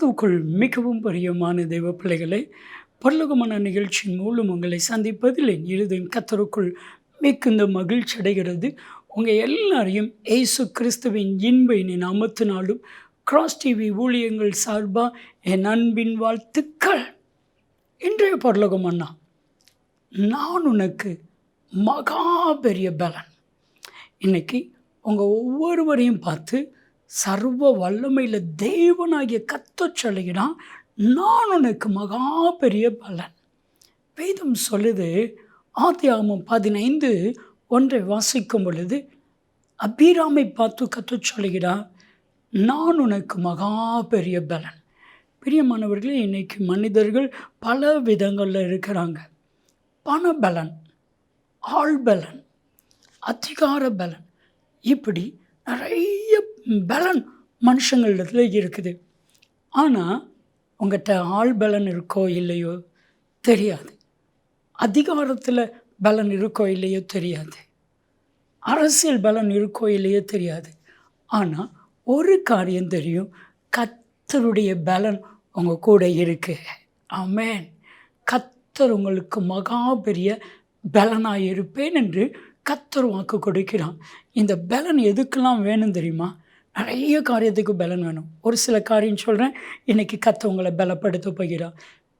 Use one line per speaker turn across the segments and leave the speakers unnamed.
கிறிஸ்துவுக்குள் மிகவும் பிரியமான தெய்வ பிள்ளைகளை பரலோகமான நிகழ்ச்சியின் மூலம் உங்களை சந்திப்பதில் என் இருதயம் கத்தருக்குள் மிகுந்த மகிழ்ச்சி அடைகிறது. உங்கள் எல்லாரையும் ஏசு கிறிஸ்துவின் இன்ப இனி நாமத்தினாலும் கிராஸ் டிவி ஊழியங்கள் சார்பாக என் அன்பின் வாழ்த்துக்கள். இன்றைய பரலோகம் அண்ணா நான் உனக்கு மகா பெரிய பலன். இன்னைக்கு உங்கள் ஒவ்வொருவரையும் பார்த்து சர்வ வல்லமையில் தேவனாகிய கத்த சொல்லுகிறான் நான் உனக்கு மகா பெரிய பலன். வேதம் சொல்லுது ஆதியாகமம் பதினைந்து ஒன்றை வாசிக்கும் பொழுது அபிராமை பார்த்து கற்று சொல்லுகிறார் நான் உனக்கு மகா பெரிய பலன். பிரியமானவர்களே இன்றைக்கி மனிதர்கள் பல விதங்களில் இருக்கிறாங்க. பண பலன் ஆள் பலன் அதிகார பலன் இப்படி நிறைய பலன் மனுஷங்களிடத்துல இருக்குது. ஆனால் உங்கள்கிட்ட ஆள் பலன் இருக்கோ இல்லையோ தெரியாது. அதிகாரத்தில் பலன் இருக்கோ இல்லையோ தெரியாது. அரசியல் பலன் இருக்கோ இல்லையோ தெரியாது. ஆனால் ஒரு காரியம் தெரியும். கத்தருடைய பலன் உங்கள் கூட இருக்கு. ஆமேன். கத்தர் உங்களுக்கு மகா பெரிய பலனாக இருப்பேன் என்று கத்தர் வாக்கு கொடுக்கிறான் இந்த பலன் எதுக்கெல்லாம் வேணும் தெரியுமா? நிறைய காரியத்துக்கு பலன் வேணும். ஒரு சில காரியம் சொல்கிறேன் இன்றைக்கி கத்த உங்களை பலப்படுத்த போகிறான்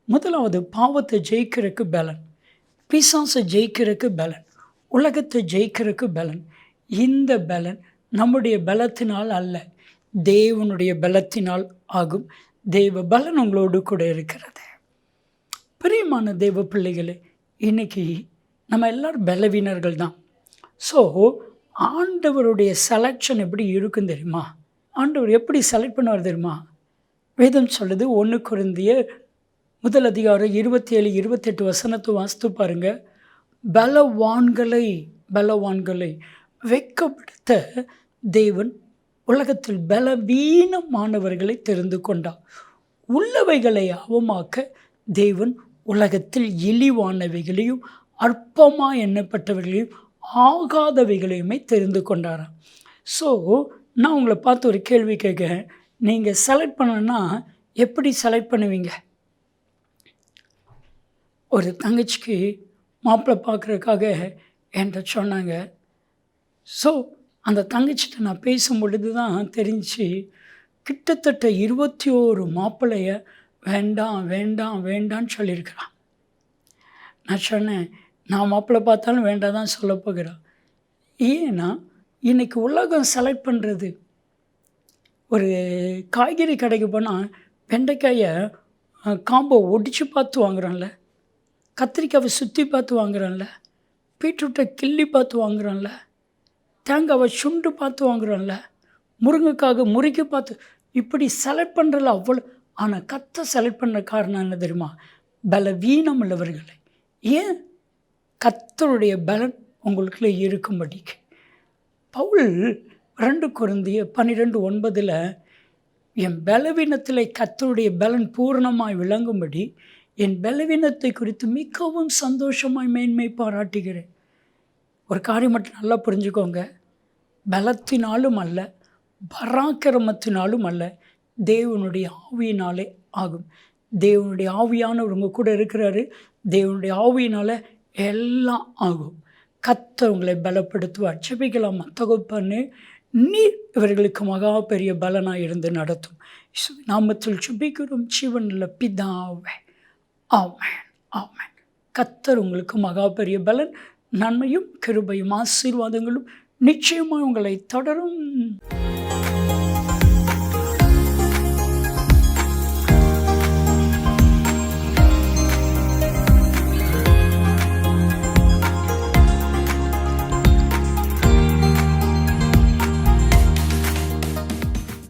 முதலாவது பாவத்தை ஜெயிக்கிறதுக்கு பலன். பிசாசை ஜெயிக்கிறதுக்கு பலன். உலகத்தை ஜெயிக்கிறதுக்கு பலன். இந்த பலன் நம்முடைய பலத்தினால் அல்ல தேவனுடைய பலத்தினால் ஆகும். தெய்வ பலன் உங்களோடு கூட இருக்கிறது. பிரியமான தெய்வ பிள்ளைகளே இன்றைக்கி நம்ம எல்லோரும் பலவீனர்கள் தான் ஸோ ஆண்டவருடைய செலெக்ஷன் எப்படி இருக்கும் தெரியுமா? ஆண்டவர் எப்படி செலக்ட் பண்ணுவார் தெரியுமா? வேதம் சொல்லுது ஒன்று குருந்திய முதல் அதிகாரம் இருபத்தி ஏழு இருபத்தெட்டு வசனத்தை வாசித்து பாருங்கள் பலவான்களை பலவான்களை வெக்கப்படுத்த தேவன் உலகத்தில் பலவீனமானவர்களை தெரிந்து கொண்டார். உள்ளவைகளை அவமாக்க தேவன் உலகத்தில் இழிவானவைகளையும் அற்பமாக எண்ணப்பட்டவர்களையும் ஆகாதவைகளையுமே தெரிந்து கொண்டாராம். ஸோ நான் உங்களை பார்த்து ஒரு கேள்வி கேட்குறேன். நீங்கள் செலக்ட் பண்ணனா எப்படி செலக்ட் பண்ணுவீங்க? ஒரு தங்கச்சிக்கு மாப்பிள்ளை பார்க்குறதுக்காக என்கிட்ட சொன்னாங்க. ஸோ அந்த தங்கச்சிட்ட நான் பேசும் பொழுது தான் தெரிஞ்சு கிட்டத்தட்ட இருபத்தி ஓரு மாப்பிள்ளைய வேண்டாம் வேண்டாம் வேண்டான்னு சொல்லியிருக்கிறான். நான் சொன்னேன் நான் மாப்பிள்ளை பார்த்தாலும் வேண்டாம் தான் சொல்ல போகிறான். ஏன்னா இன்றைக்கி உலகம் செலக்ட் பண்ணுறது ஒரு காய்கறி கடைக்கு போனால் வெண்டைக்காயை காம்போ ஒடிச்சு பார்த்து வாங்குறோம்ல. கத்திரிக்காவை சுற்றி பார்த்து வாங்குறோம்ல. பீட்ரூட்டை கிள்ளி பார்த்து வாங்குறோம்ல. தேங்காவை சுண்டு பார்த்து வாங்குறோம்ல. முருங்கைக்காக முறுக்கி பார்த்து இப்படி செலக்ட் பண்ணுறல அவ்வளோ ஆனால் கத்தை செலக்ட் பண்ணுற காரணம் என்ன தெரியுமா? பலவீனம் உள்ளவர்களை ஏன்? கத்தருடைய பலன் உங்களுக்குள்ளே இருக்கும்படிக்கு. பவுல் ரெண்டு குருந்திய பன்னிரெண்டு ஒன்பதில் என் பலவீனத்தில் கத்தருடைய பலன் பூரணமாய் விளங்கும்படி என் பலவீனத்தை குறித்து மிகவும் சந்தோஷமாய் மேன்மை பாராட்டுகிறேன். ஒரு காரியம் மட்டும் நல்லா புரிஞ்சுக்கோங்க. பலத்தினாலும் அல்ல பராக்கிரமத்தினாலும் அல்ல தேவனுடைய ஆவியினாலே ஆகும். தேவனுடைய ஆவியானவர் உங்கள் கூட இருக்கிறாரு. தேவனுடைய ஆவியினால் எல்லாம் ஆகும். கத்த உங்களை பலப்படுத்துவார். செபிக்கலாம் தகப்பன்னு நீர் இவர்களுக்கு மகா பெரிய பலனாக இருந்து நடத்தும். நாமத்தில் சுபிக்கிறோம் சிவனில் பிதாவே. ஆமேன் ஆமேன். கத்தர் உங்களுக்கு மகா பெரிய பலன். நன்மையும் கிருபையும் ஆசீர்வாதங்களும் நிச்சயமாக உங்களை தொடரும்.